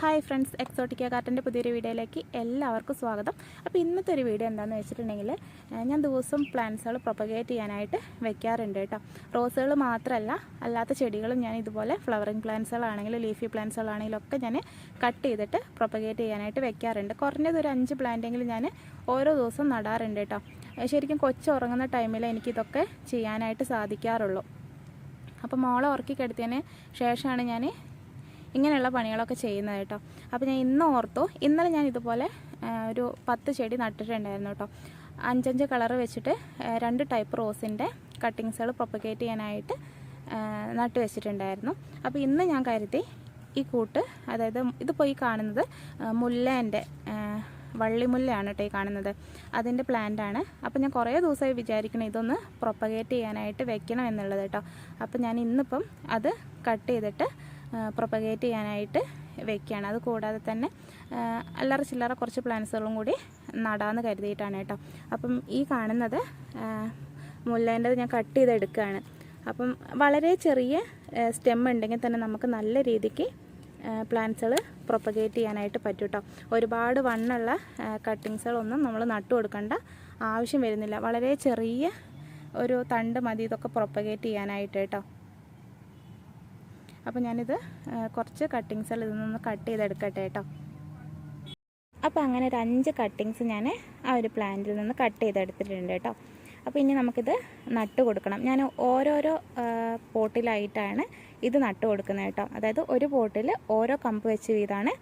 Hi friends Exotica കാർട്ടിന്റെ പുതിയൊരു വീഡിയോയിലേക്ക് എല്ലാവർക്കും സ്വാഗതം. അപ്പോൾ ഇന്നത്തെ ഒരു വീഡിയോ എന്താണെന്ന് വെച്ചിട്ടുണ്ടെങ്കിൽ ഞാൻ ദിവസം പ്ലാന്റ്സുകൾ പ്രൊപ്പഗേറ്റ് ചെയ്യാനായിട്ട് വെക്കാറുണ്ട് കേട്ടോ. റോസുകൾ മാത്രമല്ല അല്ലാത്ത ചെടികളും ഞാൻ ഇതുപോലെ ഫ്ലവറിങ് പ്ലാന്റ്സുകളാണെങ്കിലും ലീഫി പ്ലാന്റ്സുകളാണെങ്കിലും ഒക്കെ ഞാൻ കട്ട് ചെയ്തിട്ട് പ്രൊപ്പഗേറ്റ് ചെയ്യാനായിട്ട് വെക്കാറുണ്ട്. കുറഞ്ഞത് ഒരു അഞ്ച് പ്ലാന്റെങ്കിലും ഞാൻ ഓരോ ദിവസവും നടാറുണ്ട് കേട്ടോ. ശരിക്കും കൊച്ചു ഉറങ്ങുന്ന ടൈമിൽ എനിക്കിതൊക്കെ ചെയ്യാനായിട്ട് സാധിക്കാറുള്ളൂ. അപ്പോൾ മോളെ ഉറക്കി ശേഷമാണ് ഞാൻ ഇങ്ങനെയുള്ള പണികളൊക്കെ ചെയ്യുന്നത് കേട്ടോ. അപ്പോൾ ഞാൻ ഇന്ന് ഓർത്തു ഇന്നലെ ഞാൻ ഇതുപോലെ ഒരു പത്ത് ചെടി നട്ടിട്ടുണ്ടായിരുന്നു കേട്ടോ. അഞ്ചഞ്ച് കളർ വെച്ചിട്ട് രണ്ട് ടൈപ്പ് റോസിന്റെ കട്ടിങ്സുകൾ പ്രൊപ്പഗേറ്റ് ചെയ്യാനായിട്ട് നട്ട് വെച്ചിട്ടുണ്ടായിരുന്നു. അപ്പോൾ ഇന്ന് ഞാൻ കരുതി ഈ കൂട്ട് അതായത് ഇതിപ്പോൾ ഈ കാണുന്നത് മുല്ലേന്റെ വള്ളിമുല്ലയാണ് കേട്ടോ ഈ കാണുന്നത്. അതിന്റെ പ്ലാന്റ് ആണ്. അപ്പോൾ ഞാൻ കുറേ ദിവസമായി വിചാരിക്കണം ഇതൊന്ന് പ്രൊപ്പഗേറ്റ് ചെയ്യാനായിട്ട് വെക്കണം എന്നുള്ളത് കേട്ടോ. അപ്പോൾ ഞാൻ ഇന്നിപ്പം അത് കട്ട് ചെയ്തിട്ട് പ്രൊപ്പഗേറ്റ് ചെയ്യാനായിട്ട് വെക്കുകയാണ്. അത് കൂടാതെ തന്നെ അല്ലറ ചില്ലറ കുറച്ച് പ്ലാന്റ്സുകളും കൂടി നടാമെന്ന് കരുതിയിട്ടാണ് കേട്ടോ. അപ്പം ഈ കാണുന്നത് മുല്ലേന്റെ ഞാൻ കട്ട് ചെയ്തെടുക്കുകയാണ്. അപ്പം വളരെ ചെറിയ സ്റ്റെം ഉണ്ടെങ്കിൽ തന്നെ നമുക്ക് നല്ല രീതിക്ക് പ്ലാന്റ്സുകൾ പ്രൊപ്പഗേറ്റ് ചെയ്യാനായിട്ട് പറ്റും കേട്ടോ ഒരുപാട് വണ്ണുള്ള കട്ടിങ്സുകളൊന്നും നമ്മൾ നട്ടു കൊടുക്കേണ്ട ആവശ്യം വരുന്നില്ല. വളരെ ചെറിയ ഒരു തണ്ട് മതി ഇതൊക്കെ പ്രൊപ്പഗേറ്റ് ചെയ്യാനായിട്ട് കേട്ടോ അപ്പോൾ ഞാനിത് കുറച്ച് കട്ടിങ്സുകൾ ഇതിൽ നിന്ന് കട്ട് ചെയ്തെടുക്കട്ടെ കേട്ടോ അപ്പോൾ അങ്ങനെ ഒരു അഞ്ച് കട്ടിങ്സ് ഞാൻ ആ ഒരു പ്ലാന്റിൽ നിന്ന് കട്ട് ചെയ്തെടുത്തിട്ടുണ്ട് കേട്ടോ അപ്പോൾ ഇനി നമുക്കിത് നട്ട് കൊടുക്കണം. ഞാൻ ഓരോരോ പോട്ടിലായിട്ടാണ് ഇത് നട്ട് കൊടുക്കുന്നത് കേട്ടോ അതായത് ഒരു പോട്ടിൽ ഓരോ കമ്പ് വെച്ച് വീതാണ്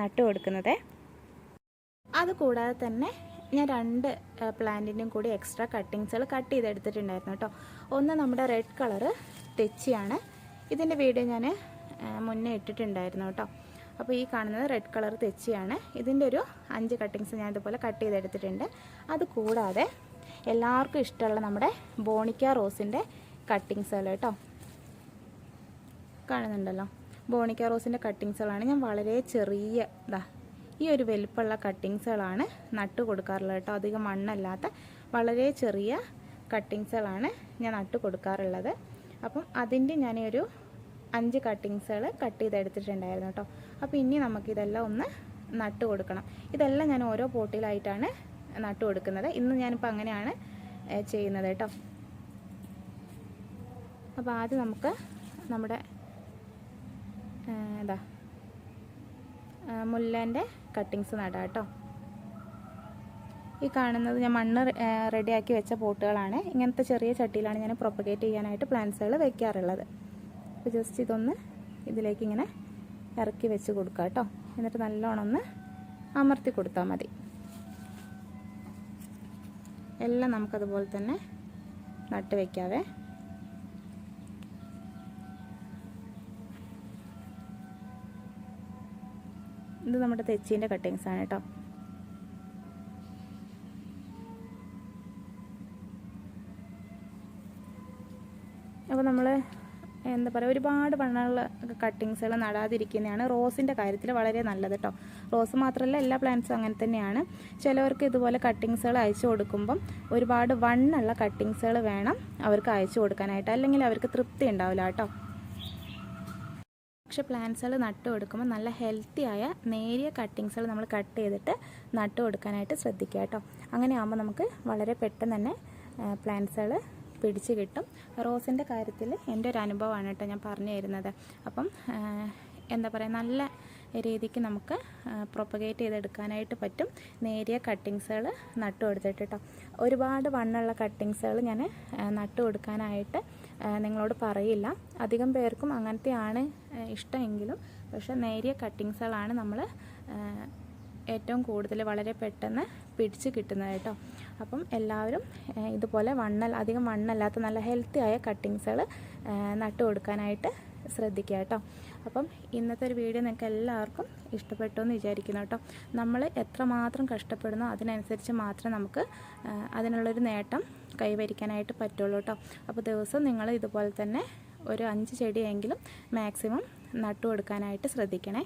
നട്ട് കൊടുക്കുന്നത്. അതുകൂടാതെ തന്നെ ഞാൻ രണ്ട് പ്ലാന്റിന്റെയും കൂടി എക്സ്ട്രാ കട്ടിങ്സുകൾ കട്ട് ചെയ്തെടുത്തിട്ടുണ്ടായിരുന്നു കേട്ടോ ഒന്ന് നമ്മുടെ റെഡ് കളറ് തെച്ചിയാണ്. ഇതിന്റെ വീഡിയോ ഞാൻ മുന്നേ ഇട്ടിട്ടുണ്ടായിരുന്നു കേട്ടോ. അപ്പോൾ ഈ കാണുന്നത് റെഡ് കളർ തെച്ചിയാണ്. ഇതിന്റെ ഒരു അഞ്ച് കട്ടിങ്സ് ഞാൻ ഇതുപോലെ കട്ട് ചെയ്തെടുത്തിട്ടുണ്ട്. അത് കൂടാതെ എല്ലാവർക്കും ഇഷ്ടമുള്ള നമ്മുടെ ബോണിക്ക റോസിന്റെ കട്ടിങ്സുകൾ കേട്ടോ. കാണുന്നുണ്ടല്ലോ. ബോണിക്ക റോസിന്റെ കട്ടിങ്സുകളാണ് ഞാൻ വളരെ ചെറിയ ഇതാ ഈ ഒരു വലിപ്പമുള്ള കട്ടിങ്സുകളാണ് നട്ട് കൊടുക്കാറുള്ളത് കേട്ടോ. അധികം മണ്ണല്ലാത്ത വളരെ ചെറിയ കട്ടിങ്സുകളാണ് ഞാൻ നട്ട് കൊടുക്കാറുള്ളത്. അപ്പം അതിന്റെ ഒരു അഞ്ച് കട്ടിങ്സുകൾ കട്ട് ചെയ്തെടുത്തിട്ടുണ്ടായിരുന്നു കേട്ടോ. അപ്പോൾ ഇനി നമുക്കിതെല്ലാം ഒന്ന് നട്ട് കൊടുക്കണം. ഇതെല്ലാം ഞാൻ ഓരോ പോട്ടിലായിട്ടാണ് നട്ട് കൊടുക്കുന്നത്. ഇന്ന് ഞാനിപ്പോൾ അങ്ങനെയാണ് ചെയ്യുന്നത് കേട്ടോ. അപ്പോൾ ആദ്യം നമുക്ക് നമ്മുടെ എന്താ മുല്ലേന്റെ കട്ടിങ്സ് നടാം കേട്ടോ. ഈ കാണുന്നത് ഞാൻ മണ്ണ് റെഡിയാക്കി വെച്ച പോട്ടുകളാണ് ഇങ്ങനത്തെ ചെറിയ ചട്ടിയിലാണ് ഞാൻ പ്രൊപ്പഗേറ്റ് ചെയ്യാനായിട്ട് പ്ലാന്റ്സുകൾ വെക്കാറുള്ളത്. അപ്പോൾ ജസ്റ്റ് ഇതൊന്ന് ഇതിലേക്ക് ഇങ്ങനെ ഇറക്കി വെച്ച് കൊടുക്കുക കേട്ടോ എന്നിട്ട് നല്ലോണം ഒന്ന് അമർത്തി കൊടുത്താൽ മതി. എല്ലാം നമുക്കതുപോലെ തന്നെ നട്ട് വയ്ക്കാവേ ഇത് നമ്മുടെ തെച്ചീന്റെ കട്ടിങ്സാണ് കേട്ടോ അപ്പോൾ നമ്മൾ എന്താ പറയുക ഒരുപാട് വണ്ണമുള്ള കട്ടിങ്സുകൾ നടാതിരിക്കുന്നതാണ് റോസിന്റെ കാര്യത്തിൽ വളരെ നല്ലത് കേട്ടോ റോസ് മാത്രമല്ല എല്ലാ പ്ലാന്റ്സും അങ്ങനെ തന്നെയാണ്. ചിലവർക്ക് ഇതുപോലെ കട്ടിങ്സുകൾ അയച്ചു കൊടുക്കുമ്പം ഒരുപാട് വണ്ണുള്ള കട്ടിങ്സുകൾ വേണം അവർക്ക് അയച്ചു കൊടുക്കാനായിട്ട്. അല്ലെങ്കിൽ അവർക്ക് തൃപ്തി ഉണ്ടാവില്ല കേട്ടോ പക്ഷെ പ്ലാന്റ്സുകൾ നട്ടു കൊടുക്കുമ്പോൾ നല്ല ഹെൽത്തിയായ നേരിയ കട്ടിങ്സുകൾ നമ്മൾ കട്ട് ചെയ്തിട്ട് നട്ടു കൊടുക്കാനായിട്ട് ശ്രദ്ധിക്കുക കേട്ടോ അങ്ങനെ ആകുമ്പോൾ നമുക്ക് വളരെ പെട്ടെന്ന് തന്നെ പ്ലാന്റ്സുകൾ പിടിച്ച് കിട്ടും. റോസിന്റെ കാര്യത്തിൽ എന്റെ ഒരു അനുഭവമാണ് കേട്ടോ ഞാൻ പറഞ്ഞു തരുന്നത്. അപ്പം എന്താ പറയുക നല്ല രീതിക്ക് നമുക്ക് പ്രൊപ്പഗേറ്റ് ചെയ്തെടുക്കാനായിട്ട് പറ്റും. നേരിയ കട്ടിങ്സുകൾ നട്ടു കൊടുത്തിട്ട് കേട്ടോ. ഒരുപാട് വണ്ണുള്ള കട്ടിങ്സുകൾ ഞാൻ നട്ടു കൊടുക്കാനായിട്ട് നിങ്ങളോട് പറയില്ല. അധികം പേർക്കും അങ്ങനത്തെയാണ് ഇഷ്ടമെങ്കിലും പക്ഷേ നേരിയ കട്ടിങ്സുകളാണ് നമ്മൾ ഏറ്റവും കൂടുതൽ വളരെ പെട്ടെന്ന് പിടിച്ച് കിട്ടുന്നത് കേട്ടോ. അപ്പം എല്ലാവരും ഇതുപോലെ വണ്ണൽ അധികം വണ്ണല്ലാത്ത നല്ല ഹെൽത്തി ആയ കട്ടിങ്സുകൾ നട്ടു കൊടുക്കാനായിട്ട് ശ്രദ്ധിക്കുക കേട്ടോ. അപ്പം ഇന്നത്തെ ഒരു വീഡിയോ നിങ്ങൾക്ക് എല്ലാവർക്കും ഇഷ്ടപ്പെട്ടു എന്ന് വിചാരിക്കുന്നു കേട്ടോ. നമ്മൾ എത്രമാത്രം കഷ്ടപ്പെടുന്നോ അതിനനുസരിച്ച് മാത്രം നമുക്ക് അതിനുള്ളൊരു നേട്ടം കൈവരിക്കാനായിട്ട് പറ്റുള്ളൂ കേട്ടോ. അപ്പോൾ ദിവസം നിങ്ങൾ ഇതുപോലെ തന്നെ ഒരു അഞ്ച് ചെടിയെങ്കിലും മാക്സിമം നട്ടു കൊടുക്കാനായിട്ട് ശ്രദ്ധിക്കണേ.